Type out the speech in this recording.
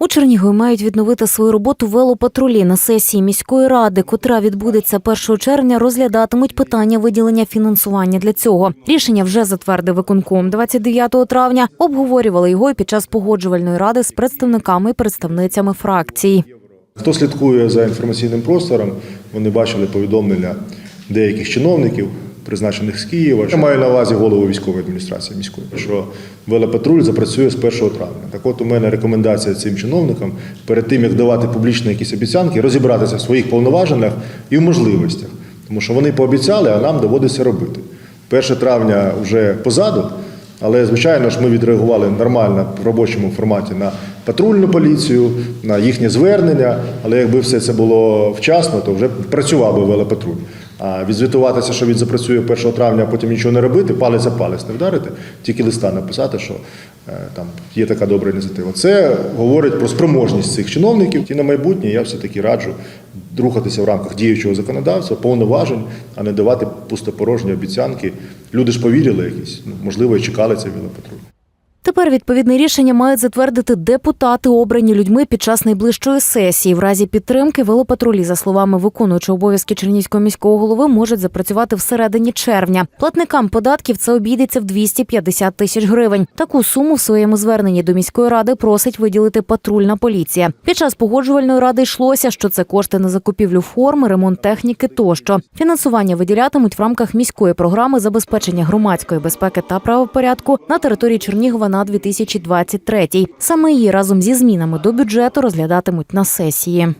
У Чернігові мають відновити свою роботу велопатрулі на сесії міської ради, котра відбудеться 1 червня. Розглядатимуть питання виділення фінансування для цього. Рішення вже затвердив виконком 29 травня. Обговорювали його і під час погоджувальної ради з представниками і представницями фракцій. Хто слідкує за інформаційним простором, вони бачили повідомлення деяких чиновників, призначених з Києва. Я маю на увазі голову військової адміністрації міської, що велопатруль запрацює з 1 травня. Так от у мене рекомендація цим чиновникам перед тим, як давати публічно якісь обіцянки, розібратися в своїх повноваженнях і в можливостях. Тому що вони пообіцяли, а нам доводиться робити. 1 травня вже позаду. Але, звичайно ж, ми відреагували нормально в робочому форматі на патрульну поліцію, на їхнє звернення. Але якби все це було вчасно, то вже працював би велопатруль. А відзвітуватися, що він запрацює 1 травня, а потім нічого не робити, палець за палець не вдарити, тільки листа написати, що е, там є така добра ініціатива. Це говорить про спроможність цих чиновників. І на майбутнє я все-таки раджу рухатися в рамках діючого законодавства, повноважень, а не давати пустопорожні обіцянки. Люди ж повірили якісь, ну, можливо, і чекали цей велопатруль. Тепер відповідне рішення мають затвердити депутати, обрані людьми під час найближчої сесії. В разі підтримки велопатрулі, за словами виконуючого обов'язки Чернігівського міського голови, можуть запрацювати всередині червня. Платникам податків це обійдеться в 250 тисяч гривень. Таку суму в своєму зверненні до міської ради просить виділити патрульна поліція. Під час погоджувальної ради йшлося, що це кошти на закупівлю форми, ремонт техніки тощо. Фінансування виділятимуть в рамках міської програми забезпечення громадської безпеки та правопорядку на території Чернігова на 2023. Саме її разом зі змінами до бюджету розглядатимуть на сесії.